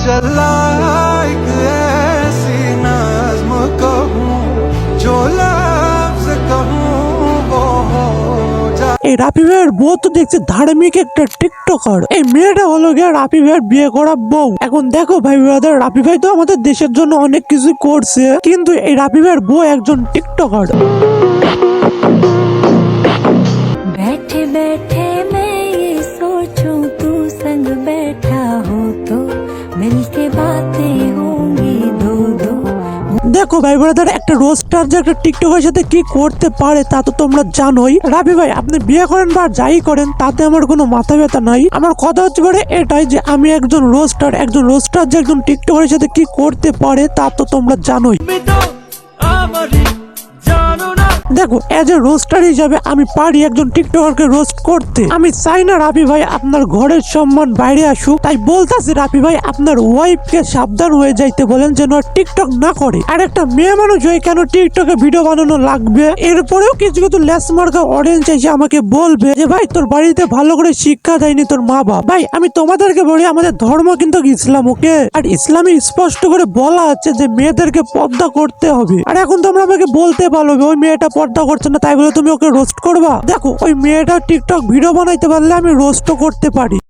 चला एक ऐसी नज्म कहूँ जो लफ्ज कहूँ वो हो जाए এই রাফি ভাইয়ের বউ তো দেখছি ধার্মিক একটা টিকটকার এই মেয়েটা হলো গিয়ে রাফি ভাইয়ের বিয়ে করা বউ এখন দেখো ভাই ব্রাদার রাফি ভাই তো আমাদের দেশের জন্য অনেক কিছু করছে কিন্তু এই রাফি ভাইয়ের বউ একজন টিকটকার बैठे बैठे দেখো ভাই ব্রাদার একটা রোস্টার যে একটা টিকটকের সাথে কি করতে পারে তা তো তোমরা জানোই রাবি ভাই আপনি বিয়ে করেন বা যাই করেন তাতে আমার কোনো মাথা ব্যথা নাই আমার কথা হচ্ছে পারে এটাই যে আমি একজন রোস্টার একজন রোস্টার যে একজন টিকটকের সাথে কি করতে পারে তা তো তোমরা জানোই দেখো এজ এ রোস্টার হিসাবে আমি পারি একজন টিকটকারকে রোস্ট করতে। আমি চাই না রাফি ভাই আপনার ঘরের সম্মান বাইরে আসুক। তাই বলতাছি রাফি ভাই, আপনার ওয়াইফকে সাবধান হয়ে যাইতে বলেন যেন টিকটক না করে। আর একটা মেয়ে মানুষ হয়ে কেন টিকটকে ভিডিও বানানো লাগবে? এরপরেও কিছু কিছু লেস মার্কা অডিয়েন্স এসে আমাকে বলবে যে, ভাই, তোর বাড়িতে ভালো করে শিক্ষা দেয়নি তোর মা বাবা ভাই, আমি তোমাদেরকে বলি, আমাদের ধর্ম কিন্তু ইসলাম ওকে আর ইসলামে স্পষ্ট করে বলা আছে যে, মেয়েদেরকে পর্দা করতে হবে। আর এখন তোমরা আমাকে বলতে পারো ওই মেয়েটা পর্দা করছে না, তাই বলে তুমি ওকে রোস্ট করবা? দেখো, ওই মেয়েটা টিকটক ভিডিও বানাইতে পারলে আমি রোস্টও করতে পারি।